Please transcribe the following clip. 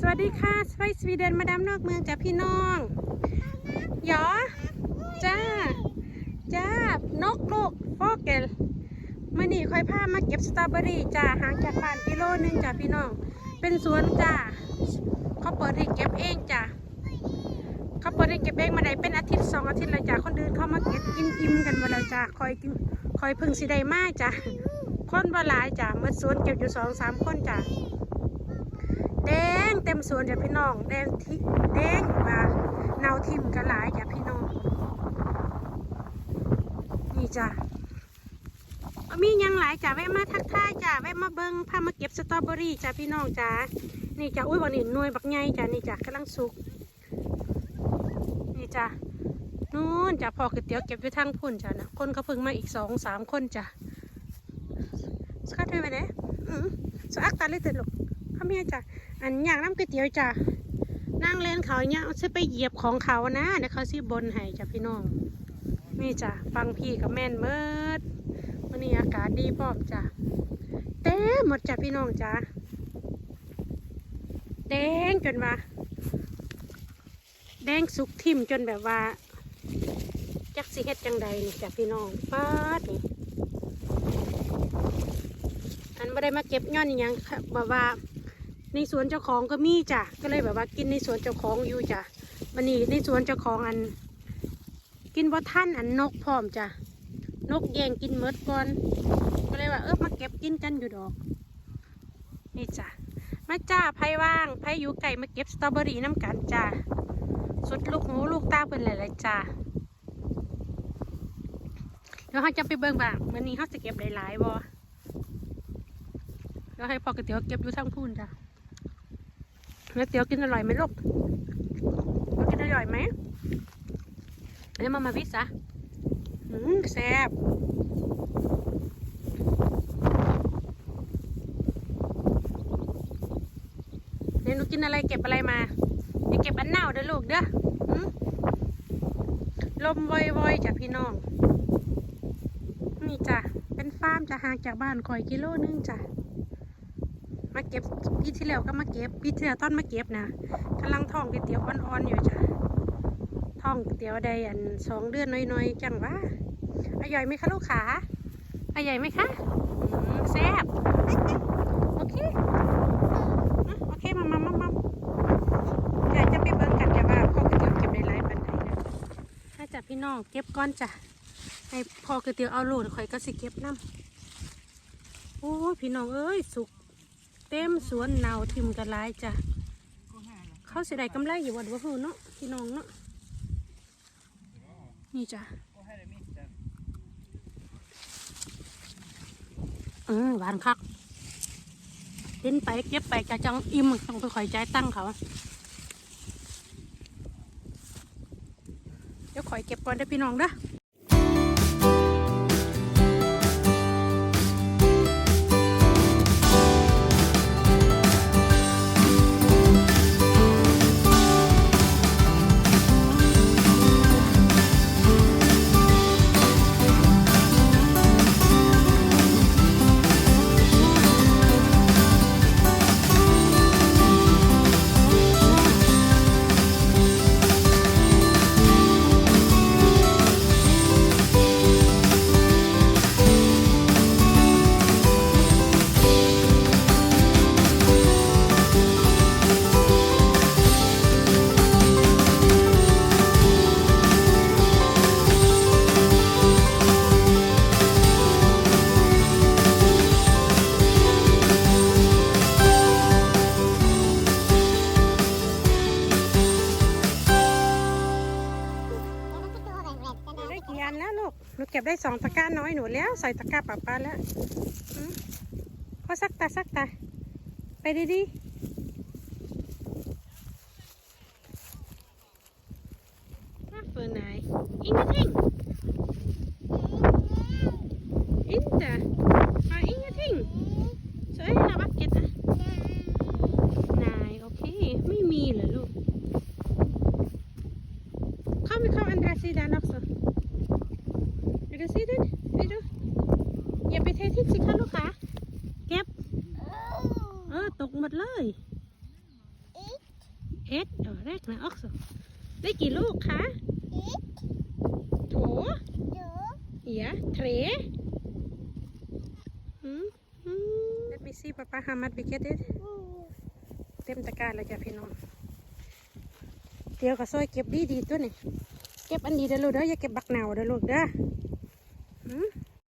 สวัสดีค่ะสไปสวีเดนมาดามนอกเมืองจ้าพี่น้องหยอจ้า จ้านกลูกฟอกเกลมื่อนี้ค่อยพามาเก็บสตรอเบอรี่จ้าห่างจากบ้านกิโลนึงจ้าพี่น้อง เป็นสวนจ้าเขาเปิดให้เก็บเองจ้าเขาเปิดให้เก็บเองมาได้เป็นอาทิตย์สองอาทิตย์แล้วจ้าคนอื่นเขามาเก็บกินอิ่มกันมดแล้วจ้าคอยกินคอยพึ่งสิได้มากจ้าคนบ่หลายจ้าเมื่อสวนเก็บอยู่สองสามคนจ้า มสวนจ้ะพี่น้องแดงที่แดงว่าเนาทิมกันหลายจ้ะพี่น้อง นี่จ้ะมียังหลายจ้ะแวะมาทักทายจ้ะแวะมาเบิ้งพามาเก็บสตรอเบอรี่จ้ะพี่น้องจ้ะนี่จ้ะอุ้ยวันนี้นวยบักใหญ่จ้ะนี่จ้ะกำลังสุก นี่จ้ะนู่นจ้ะพอก๋วยเตี๋ยวเก็บอยู่ทางพุ่นจ้ะนะคนเขาเพิ่งมาอีกสองสามคนจ้ะสกัดไปไหนอืมสอักตาเลยติดลูก เขาเมียจ้ะอันอยากน้ำก๋วยเตี๋ยวจ้ะนั่งเล่นเขาเนี่ยซื้อไปเหยียบของเขานะเดี๋ยวเขาซื้อบนให้จ้ะพี่น้องนี่จ้ะฟังพี่กับแม่นเมิดวันนี้อากาศดีพร้อมจ้ะเต็มหมดจ้ะพี่น้องจ้ะแดงจนว่า แดงสุกทิ่มจนแบบว่าจักสิเฮ็ดจังใดนี่จ้ะพี่น้องป้าดนี่อันไม่ได้มาเก็บย้อนอหยังแบบว่า ในสวนเจ้าของก็มีจ้ะก็เลยแบบว่ากินในสวนเจ้าของอยู่จ้ะวันนี้ในสวนเจ้าของอัน กินบ่ท่านอันนกพร้อมจ้ะนกแย่งกินเมดก่อน ก็เลยว่าเออมาเก็บกินกันอยู่ดอก นี่จ้ะมาจ้าไผว่างไผอยู่ไก่มาเก็บสตรอเบอรี่น้ำกันจ้ะสุดลูกหูลูกตาเป็นหลายๆจ้ะเดี๋ยวเขาจะไปเบิ่งบ้างวันนี้เขาจะเก็บหลายๆบ่แล้วให้พ่อก๋วยเตี๋ยวเก็บอยู่ทั้งพูนจ้ะ ก๋วเตี๋ยวกินอร่อยไหมลูกก๋วกินอร่อยไหมเดี๋ยวมามาวิสอะอืมแซ่บเนี่ยหนูกินอะไรเก็บอะไรมาอย่าเก็บอันเน่าเด้อลูกเด้อลมวอยๆจ้ะพี่น้อง นี่จ้ะ เป็นฟาร์มจะห่างจากบ้านคอยกิโลนึงจ้ะ มาเก็บปีที่แล้วก็มาเก็บปีที่แล้วต้นมาเก็บนะกำลังท้องก๋วยเตี๋ยวอ่อนๆอยู่จ้ะท้องก๋วยเตี๋ยวได้อันสองเดือนน้อยๆจังว่าอร่อยไหมคะลูกขาอร่อยไหมคะแซ่บโอเคโอเคมามามามาเดี๋ยวจะไปเบิ่งกันจ้ะว่าพ่อก๋วยเตี๋ยวเก็บได้หลายปันไหนนะถ้าจ้ะพี่น้องเก็บก้อนจ้ะให้พ่อก๋วยเตี๋ยวเอาโหลดข่อยก็สิเก็บน้ำโอ้พี่น้องเอ้ยสุก เต็มสวนเนาทิมกันหลายจ้ะเขาเสียดายกำไรอยู่วันว่าหูเนาะพี่น้องเนาะนี่จ้ะเออหวานคักเห็นไปเก็บไปจะจังอิ่มต้องไปคอยใจตั้งเขาเดี๋ยวคอยเก็บก่อนเด้พี่น้องเด้อ ได้สองตะกร้าน้อยหนูแล้ว ใส่ตะกร้าป้าป้าแล้วพอสักตาสักตาไปดีดีๆ Varför nej? Ingenting. Inte? Ja, ingenting. Så är det vackert. Nej, okej. ไม่มีเหรอลูก Kom vi kom andra sidan också. Vill du se den? Vill du? อย่าไปเททิ้งสิคะลูกค้า เก็บเออตกหมดเลยอีเอ็ดเออแรกนะออกสุได้กี่ลูกคะโถเอียเทรอืมอืม Let me see Papa how much we get it เต็มตะกร้ารแล้วจ้ะพี่น้อง เดี๋ยวก็ซอยเก็บดีดีตัวนี่เก็บอันนี้เด้อลูกเด้ออย่าเก็บบักหนาวเด้อลูกเด้อหืม